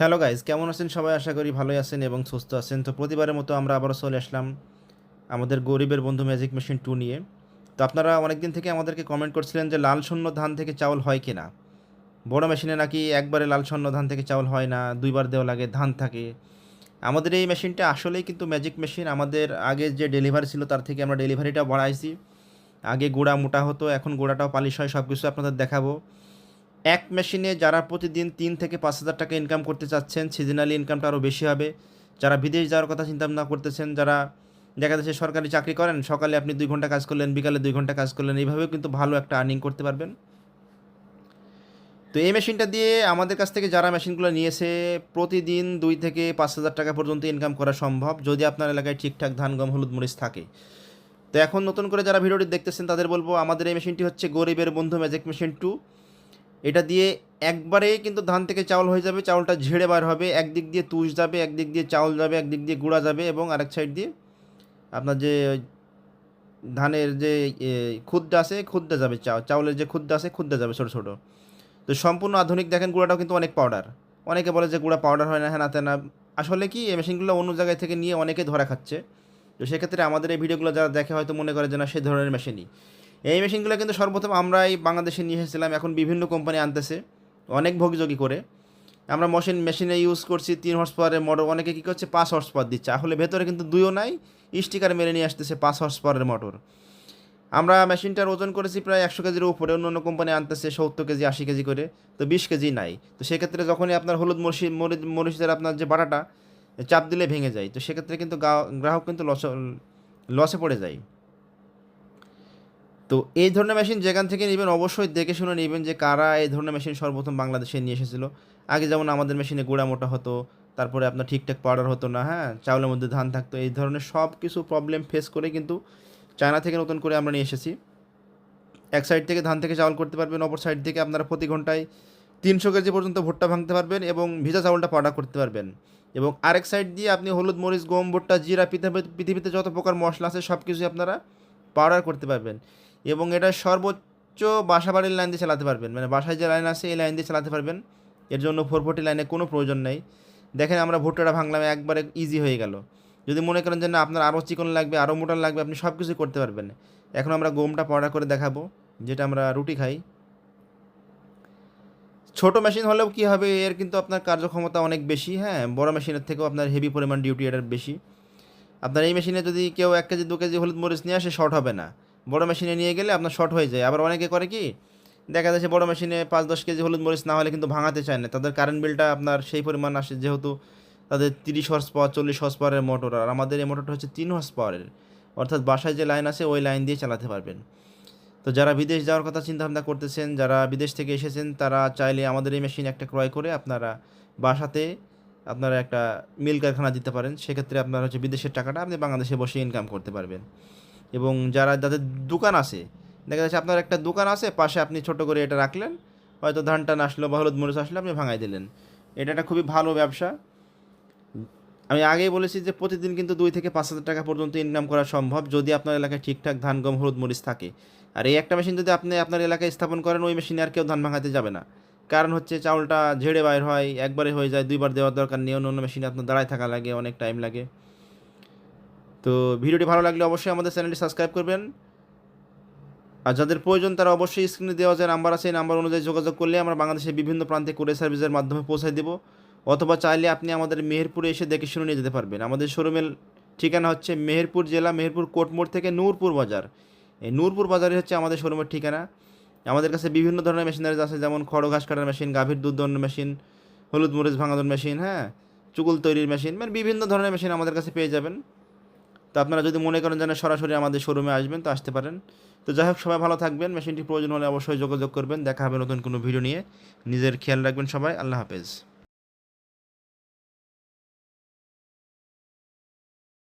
Hello guys কেমন আছেন? সবাই আশা করি ভালোই আছেন এবং সুস্থ আছেন। তো প্রতিবারের মতো আমরা আবারও চলে আসলাম আমাদের গরিবের বন্ধু ম্যাজিক মেশিন টু নিয়ে। তো আপনারা অনেকদিন থেকে আমাদেরকে কমেন্ট করছিলেন যে লাল শূন্য ধান থেকে চাউল হয় কি না বড় মেশিনে নাকি একবারে লাল শূন্য ধান থেকে চাউল হয় না, দুইবার দেওয়া লাগে, ধান থাকে। আমাদের এই মেশিনটা আসলেই কিন্তু ম্যাজিক মেশিন আমাদের আগে যে ডেলিভারি ছিল তার থেকে আমরা ডেলিভারিটা বাড়াইছি। আগে গোড়া মোটা হতো, এখন গোড়াটাও পালিশ হয় সব কিছু আপনাদের দেখাবো। এক মেশিনে যারা প্রতিদিন তিন থেকে পাঁচ হাজার টাকা ইনকাম করতে চাচ্ছেন সিজনালি ইনকামটা আরও বেশি হবে। যারা বিদেশ যাওয়ার কথা চিন্তা ভাবনা করতেছেন, যারা দেখা যাচ্ছে সরকারি চাকরি করেন, সকালে আপনি দুই ঘণ্টা কাজ করলেন, বিকালে দুই ঘণ্টা কাজ করলেন, এইভাবেও কিন্তু ভালো একটা আর্নিং করতে পারবেন। তো এই মেশিনটা দিয়ে আমাদের কাছ থেকে যারা মেশিনগুলো নিয়েছে, প্রতিদিন দুই থেকে পাঁচ হাজার টাকা পর্যন্ত ইনকাম করা সম্ভব, যদি আপনার এলাকায় ঠিকঠাক ধান, গম, হলুদ, মরিচ থাকে। তো এখন নতুন করে যারা ভিডিওটি দেখতেছেন, তাদের বলব, আমাদের এই মেশিনটি হচ্ছে গরিবের বন্ধু ম্যাজিক মেশিন টু এটা দিয়ে একবারে কিন্তু ধান থেকে চাউল হয়ে যাবে, চাউলটা ঝেড়ে বার হবে, একদিক দিয়ে তুষ যাবে, একদিক দিয়ে চাউল যাবে, একদিক দিয়ে গুঁড়া যাবে এবং আরেক সাইড দিয়ে আপনার যে ধানের যে খুদ্দা আছে, খুদ্দা যাবে চাউ চাউলের যে খুদ্দা আছে, খুদ্দা যাবে ছোটো ছোটো। তো সম্পূর্ণ আধুনিক দেখেন গুঁড়াটাও কিন্তু অনেক পাউডার অনেকে বলে যে গুঁড়া পাউডার হয় না হ্যাঁ না আসলে কি, এই মেশিনগুলো অন্য জায়গায় থেকে নিয়ে অনেকে ধরা খাচ্ছে। তো সেক্ষেত্রে আমাদের এই ভিডিওগুলো যারা দেখে হয়তো মনে করে যে না সেই ধরনের মেশিনই এই মেশিনগুলো কিন্তু সর্বপ্রথম আমরা এই বাংলাদেশে নিয়ে এসেছিলাম, এখন বিভিন্ন কোম্পানি আনতেছে, অনেক ভোগযোগী করে। আমরা মেশিন মেশিনে ইউজ করছি, তিন হর্স পাওয়ারের মোটর অনেকে কী করছে, পাঁচ হর্স পাওয়ার দিচ্ছে। আসলে ভেতরে কিন্তু দুইও নাই স্টিকার মেরে নিয়ে আসতেছে পাঁচ হর্স পাওয়ারের মোটর আমরা মেশিনটার ওজন করেছি প্রায় একশো কেজির উপরে, অন্য অন্য কোম্পানি আনতেছে সত্তর কেজি, আশি কেজি করে, তো বিশ কেজি নাই। তো সেক্ষেত্রে যখনই আপনার হলুদ মরিচ মরিচ, মরিচের আপনার যে বাটাটা, চাপ দিলে ভেঙে যায়। তো সেক্ষেত্রে কিন্তু গ্রাহক কিন্তু লস, লসে পড়ে যায়। তো এই ধরনের মেশিন যেখান থেকে নেবেন অবশ্যই দেখে শুনে নেবেন যে কারা এই ধরনের মেশিন সর্বপ্রথম বাংলাদেশে নিয়ে এসেছিল। আগে যেমন আমাদের মেশিনে গুঁড়া মোটা হতো, তারপরে আপনার ঠিকঠাক পাউডার হতো না হ্যাঁ চাউলের মধ্যে ধান থাকতো, এই ধরনের সব কিছু প্রবলেম ফেস করে কিন্তু চায়না থেকে নতুন করে আমরা নিয়ে এসেছি। এক সাইড থেকে ধান থেকে চাউল করতে পারবেন, অপর সাইড থেকে আপনারা প্রতি ঘন্টায় তিনশো কেজি পর্যন্ত ভুট্টা ভাঙতে পারবেন এবং ভিজা চাউলটা পাউডার করতে পারবেন। এবং আরেক সাইড দিয়ে আপনি হলুদ, মরিচ, গম, ভুট্টা, জিরা পৃথিবীতে যত প্রকার মশলা আছে সব কিছুই আপনারা পাউডার করতে পারবেন। এবং এটা সর্বোচ্চ বাসা বাড়ির লাইন দিয়ে চালাতে পারবেন। মানে বাসায় যে লাইন আছে, এই লাইন দিয়ে চালাতে পারবেন। এর জন্য ফোর ফোর্টি লাইনে কোনো প্রয়োজন নেই। দেখেন আমরা ভুট্টাটা ভাঙলাম, একবারে ইজি হয়ে গেল। যদি মনে করেন যে না, আপনার আরও চিকন লাগবে, আরও মোটা লাগবে, আপনি সব কিছুই করতে পারবেন। এখন আমরা গমটা পাউডার করে দেখাবো, যেটা আমরা রুটি খাই। ছোট মেশিন হলেও কি হবে, এর কিন্তু আপনার কার্যক্ষমতা অনেক বেশি হ্যাঁ? বড় মেশিনের থেকেও আপনার হেভি পরিমাণ ডিউটি এটার বেশি। আপনার এই মেশিনে যদি কেউ এক কেজি, দু কেজি হলুদ মরিচ নিয়ে আসে শর্ট হবে না। বড় মেশিনে নিয়ে গেলে আপনার শর্ট হয়ে যায়। আবার অনেকে করে কি, দেখা যাচ্ছে বড় মেশিনে পাঁচ দশ কেজি হলুদ মরিচ না হলে কিন্তু ভাঙাতে চায় না। তাদের কারেন্ট বিলটা আপনার সেই পরিমাণ আসে যেহেতু তাদের তিরিশ হর্স পাওয়ার চল্লিশ হর্স পাওয়ারের মোটর আর আমাদের এই মোটরটা হচ্ছে তিন হর্স পাওয়ারের অর্থাৎ বাসায় যে লাইন আছে, ওই লাইন দিয়ে চালাতে পারবেন। তো যারা বিদেশ যাওয়ার কথা চিন্তা ভাবনা করতেছেন, যারা বিদেশ থেকে এসেছেন, তারা চাইলে আমাদের এই মেশিন একটা ক্রয় করে আপনারা বাসাতে আপনারা একটা মিল কারখানা দিতে পারেন। সেক্ষেত্রে আপনার হচ্ছে বিদেশের টাকাটা আপনি বাংলাদেশে বসে ইনকাম করতে পারবেন। এবং যারা যাদের দোকান আছে, দেখা যাচ্ছে আপনার একটা দোকান আছে, পাশে আপনি ছোট করে এটা রাখলেন, হয়তো ধান টান আসলো বা হলুদ মরিচ আসলো, আপনি ভাঙাই দিলেন। এটা একটা খুবই ভালো ব্যবসা। আমি আগেই বলেছি যে প্রতিদিন কিন্তু দুই থেকে পাঁচ হাজার টাকা পর্যন্ত ইনকাম করা সম্ভব যদি আপনার এলাকায় ঠিকঠাক ধান, গম, হলুদ, মরিচ থাকে। আর এই একটা মেশিন যদি আপনি আপনার এলাকায় স্থাপন করেন, ওই মেশিনে আর কেউ ধান ভাঙাতে যাবে না। কারণ হচ্ছে চাউলটা ঝেড়ে বাইর হয়, একবারে হয়ে যায়, দুইবার দেওয়ার দরকার নেই, অন্য অন্য মেশিনে আপনার দাঁড়ায় থাকা লাগে, অনেক টাইম লাগে। তো ভিডিওটি ভালো লাগলে অবশ্যই আমাদের চ্যানেলটি সাবস্ক্রাইব করবেন। আর যাদের প্রয়োজন, তারা অবশ্যই স্ক্রিনে দেওয়া যে নাম্বার আছে, এই নাম্বার অনুযায়ী যোগাযোগ করলে আমরা বাংলাদেশের বিভিন্ন প্রান্তে কুরিয়ার সার্ভিসের মাধ্যমে পৌঁছে দেবো। অথবা চাইলে আপনি আমাদের মেহেরপুরে এসে দেখে শুনে নিয়ে যেতে পারবেন। আমাদের শোরুমের ঠিকানা হচ্ছে মেহেরপুর জেলা, মেহেরপুর কোটমোড় থেকে নূরপুর বাজার। এই নূরপুর বাজারে হচ্ছে আমাদের শোরুমের ঠিকানা। আমাদের কাছে বিভিন্ন ধরনের মেশিনারিজ আছে, যেমন খড় ঘাস কাটার মেশিন, গাভীর দুধ দহনের মেশিন, হলুদ মরিচ ভাঙানোর মেশিন হ্যাঁ চুকুল তৈরির মেশিন মানে বিভিন্ন ধরনের মেশিন আমাদের কাছে পেয়ে যাবেন। তো আপনারা যদি মনে করেন যেন সরাসরি আমাদের শোরুমে আসবেন, তো আসতে পারেন। তো যাই হোক, সবাই ভালো থাকবেন। মেশিনটি প্রয়োজন হলে অবশ্যই যোগাযোগ করবেন। দেখা হবে নতুন কোনো ভিডিও নিয়ে। নিজের খেয়াল রাখবেন সবাই। আল্লাহ হাফেজ।